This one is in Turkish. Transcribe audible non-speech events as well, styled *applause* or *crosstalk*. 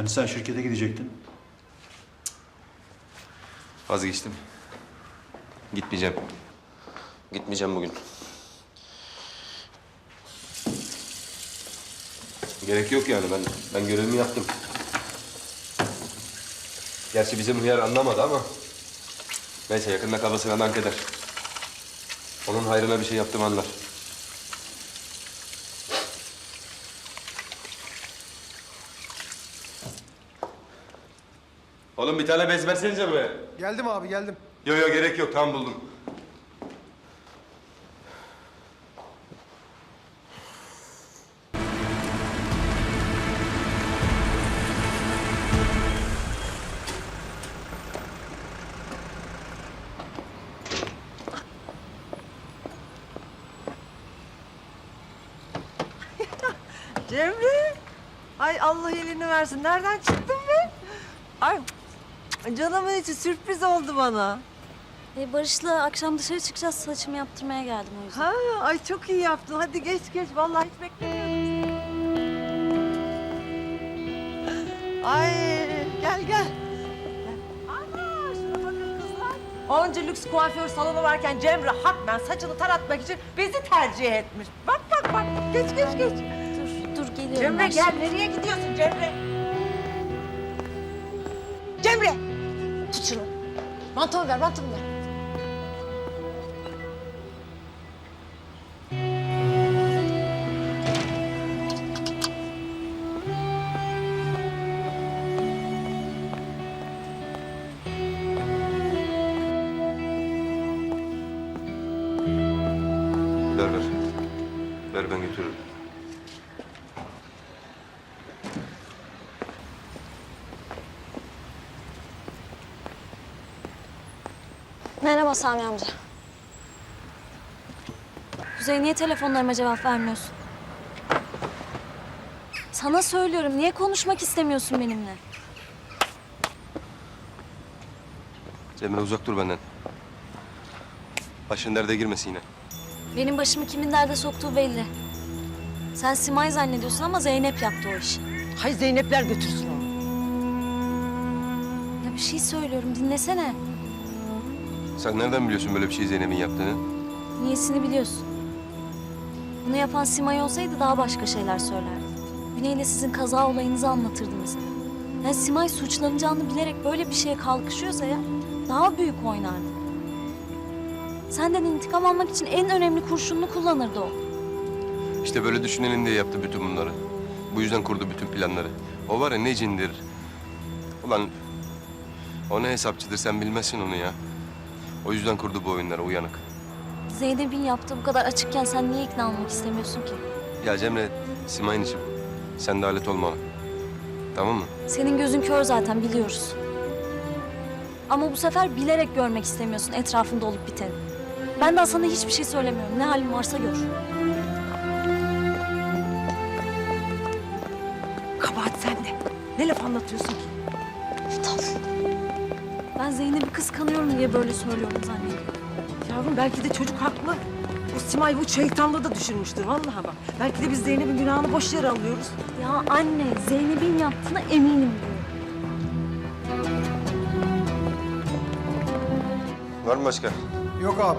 Hani sen şirkete gidecektin? Vazgeçtim. Gitmeyeceğim. Gitmeyeceğim bugün. Gerek yok yani ben ben görevimi yaptım. Gerçi bizim hıyar anlamadı ama neyse yakında kafasına dank eder. Onun hayrına bir şey yaptım anlar. Oğlum bir tane bez versenize buraya. Geldim abi geldim. Yo yo gerek yok tam buldum. *laughs* Cemre. Ay Allah elini versin. Nereden çıktın be? Ay canımın içi sürpriz oldu bana. E, Barış'la akşam dışarı çıkacağız. Saçımı yaptırmaya geldim o yüzden. Ha, ay çok iyi yaptın. Hadi geç geç. Vallahi hiç beklemiyordum. Ay gel gel. Ana şuna bakın kızlar. Onca lüks kuaför salonu varken Cemre Hakmen saçını taratmak için bizi tercih etmiş. Bak bak bak. Geç geç geç. Dur, dur geliyorum. Cemre ben gel. şimdi. Nereye gidiyorsun Cemre? Cemre. Şunu. Mantomu ver, mantomu ver. Ver ver. Ver ben götürürüm. Merhaba Sami amca. Kuzey niye telefonlarıma cevap vermiyorsun? Sana söylüyorum niye konuşmak istemiyorsun benimle? Cemre uzak dur benden. Başın derde girmesin yine. Benim başımı kimin derde soktuğu belli. Sen Simay zannediyorsun ama Zeynep yaptı o işi. Hay Zeynepler götürsün onu. Ya bir şey söylüyorum dinlesene. Sen nereden biliyorsun böyle bir şey Zeynep'in yaptığını? Niyesini biliyorsun. Bunu yapan Simay olsaydı daha başka şeyler söylerdi. Güney'le sizin kaza olayınızı anlatırdı mesela. Yani Simay suçlanacağını bilerek böyle bir şeye kalkışıyorsa ya daha büyük oynardı. Senden intikam almak için en önemli kurşununu kullanırdı o. İşte böyle düşünelim diye yaptı bütün bunları. Bu yüzden kurdu bütün planları. O var ya ne cindir. Ulan o ne hesapçıdır sen bilmezsin onu ya. O yüzden kurdu bu oyunları uyanık. Zeynep'in yaptığı bu kadar açıkken sen niye ikna olmak istemiyorsun ki? Ya Cemre, Simay'ın için. Sen de alet olma ona. Tamam mı? Senin gözün kör zaten biliyoruz. Ama bu sefer bilerek görmek istemiyorsun etrafında olup biteni. Ben daha sana hiçbir şey söylemiyorum. Ne halin varsa gör. Kabahat sende. Ne laf anlatıyorsun ki? Ben Zeynep'i kıskanıyorum diye böyle söylüyorum zannediyorum. Yavrum belki de çocuk haklı. Bu Simay bu şeytanlığı da düşünmüştür vallahi bak. Belki de biz Zeynep'in günahını boş yere alıyoruz. Ya anne Zeynep'in yaptığına eminim diyor. Var mı başka? Yok abi.